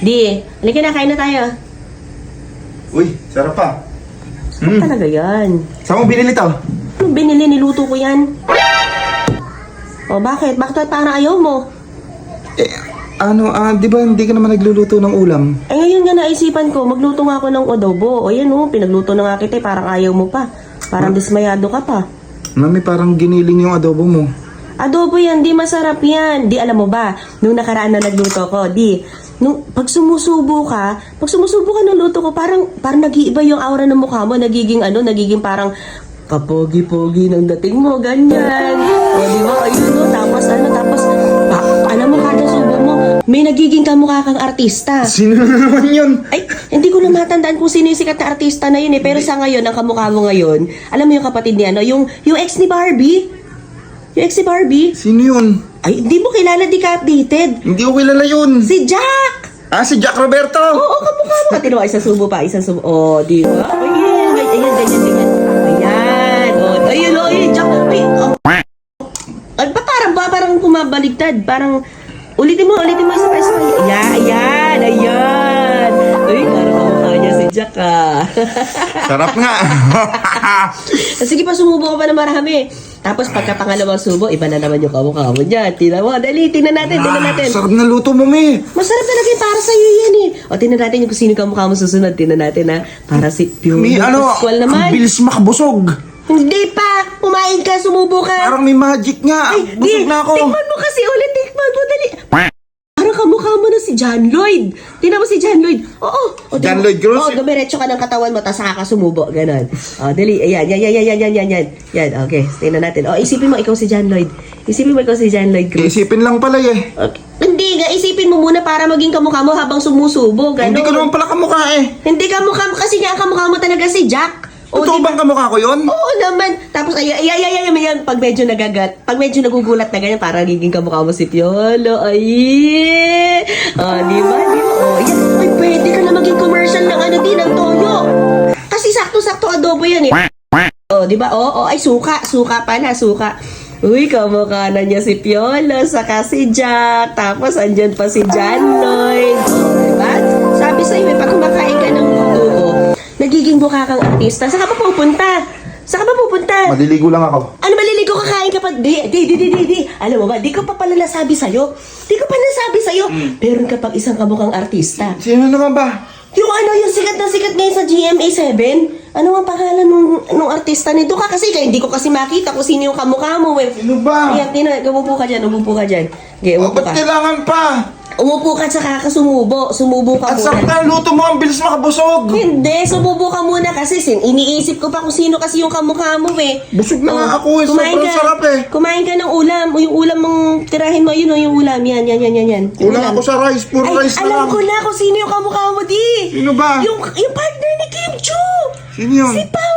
Di, halika na, kain na tayo. Uy, sarap pa. Hmm. talaga yan? Saan mo binili to? Binili, niluto ko yan? O bakit? Bakit parang ayaw mo? Eh, ano, ah, di ba hindi ka naman nagluluto ng ulam? Eh ngayon nga naisipan ko, magluto nga ako ng adobo. O yan o, pinagluto na nga kita eh, parang ayaw mo pa. Parang dismayado ka pa. Mami, parang giniling yung adobo mo. Adobo yan, di masarap yan. Di alam mo ba, nung nakaraan na nagluto ko, di, nung pag sumusubo ka, pag sumusubo ka ng luto ko, parang, parang nag-iiba yung aura ng mukha mo, nagiging ano, nagiging parang kapogi-pogi ng dating mo, ganyan. O, di ba? Ayun, no? Tapos, ano, tapos, pa, alam mo, kada subo mo, may nagiging kamukha kang artista. Sino na naman yun? Ay, hindi ko na matandaan kung sino yung sikat na artista na yun eh. Pero sa ngayon, ang kamukha mo ngayon, alam mo yung kapatid niya, no? Yung, yung ex ni Barbie? Yung ex ni Barbie? Sino yun? Ay, hindi mo kilala, di ka updated. Hindi ko kilala yun. Si Jack! Ah, si Jack Roberto! Oo, kamukha mo. Pati naman, isang subo pa, isang subo. Oh, di ba? Ayan, ayan, ayan, ganyan, ganyan. Ayan, oh, ayun, oh, ayun, Jack. Ay, oh. Ay, pa, parang, ba, parang pumabaligtad. Parang, ulitin mo, ulitin mo sa pwesto. Ayan, ayan, ayan. Ay, si Jack, ah. Sarap nga. Sige pa, sumubo ka pa na marami. Tapos pagka pangalawang subo, iba na naman yung kamukha mo dyan. Tingnan mo, dali, tingnan natin, tingnan natin. Ah, sarap na luto mo, Mi. Masarap talaga yung para sa'yo yan eh. O, tingnan natin yung kung sino kamukha mo susunod. Tingnan natin ha. Para si Pure ano, Pascual ang naman. bilis makabusog. Hindi pa! Kumain ka, sumubo ka. Parang may magic nga. Ay, Busog di, na ako. Tikman mo kasi ulit, tikman mo, dali. Parang kamukha mo na si John Lloyd. Tingnan mo si John Lloyd. Oo. O, John Lloyd Cruz? Oo, dumiretso ka ng katawan mo, tapos saka ka sumubo. Ganon. O, dali. Ayan, yan, yan, yan, yan, yan, yan, yan. Yan, okay. Tingnan natin. O, isipin mo, ikaw si John Lloyd. Isipin mo, ikaw si John Lloyd Cruz. Isipin lang pala eh. Okay. Hindi nga, isipin mo muna para maging kamukha mo habang sumusubo. Ganon. Hindi ko naman pala kamukha eh. Hindi kamukha mo, kasi nga ang kamukha mo talaga si Jack. O, Totoo bang kamukha ko yun? Oo naman. Tapos, ay, ay, ay, ay, ay, ay, pag medyo nagagat, pag medyo nagugulat na ganyan, parang giging kamukha mo si Piolo. Ay! Ah, di ba? Di ba? Oh, yan. Ay, pwede ka na maging commercial ng ano din, ng toyo. Kasi sakto-sakto adobo yan eh. Oh, di ba? Oo, oh, ay, suka. Suka pala, suka. Uy, kamukha na niya si Piolo, saka si Jack. Tapos, andyan pa si Lloyd. Oh, mukha kang artista. Saan ka pa pupunta? Saan ka pa pupunta? Maliligo lang ako. Ano maliligo kakain ka pa? Di, di, di, di, di, di. Alam mo ba, di ko pa pala nasabi sa'yo. Di ko pa nasabi sa'yo. Meron ka pang isang kamukhang artista. Sino naman ba? Yung ano, yung sikat na sikat ngayon sa GMA7. Ano ang pangalan nung, nung artista nito ka? Kasi kaya hindi ko kasi makita kung sino yung kamukha mo. Eh. Sino ba? Ayan, tina, umupo ka dyan, umupo ka dyan. Okay, Oh, umupo ba't ka. kailangan pa? Umupo ka tsaka ka sumubo. Sumubo ka At muna. na luto mo, ang bilis makabusog. Hindi, sumubo ka muna kasi sin iniisip ko pa kung sino kasi yung kamukha mo eh. Busog na nga Oh, ako eh, sobrang ka, sarap eh. Kumain ka ng ulam. O yung ulam mong tirahin mo, yun o yung ulam. Yan, yan, yan, yan. yan. Yung Kulang ako sa rice, puro Ay, rice na alam lang. ko na kung sino yung kamukha mo, di. Sino ba? Yung, yung partner ni Kim Chu. Sino yun? Si Pao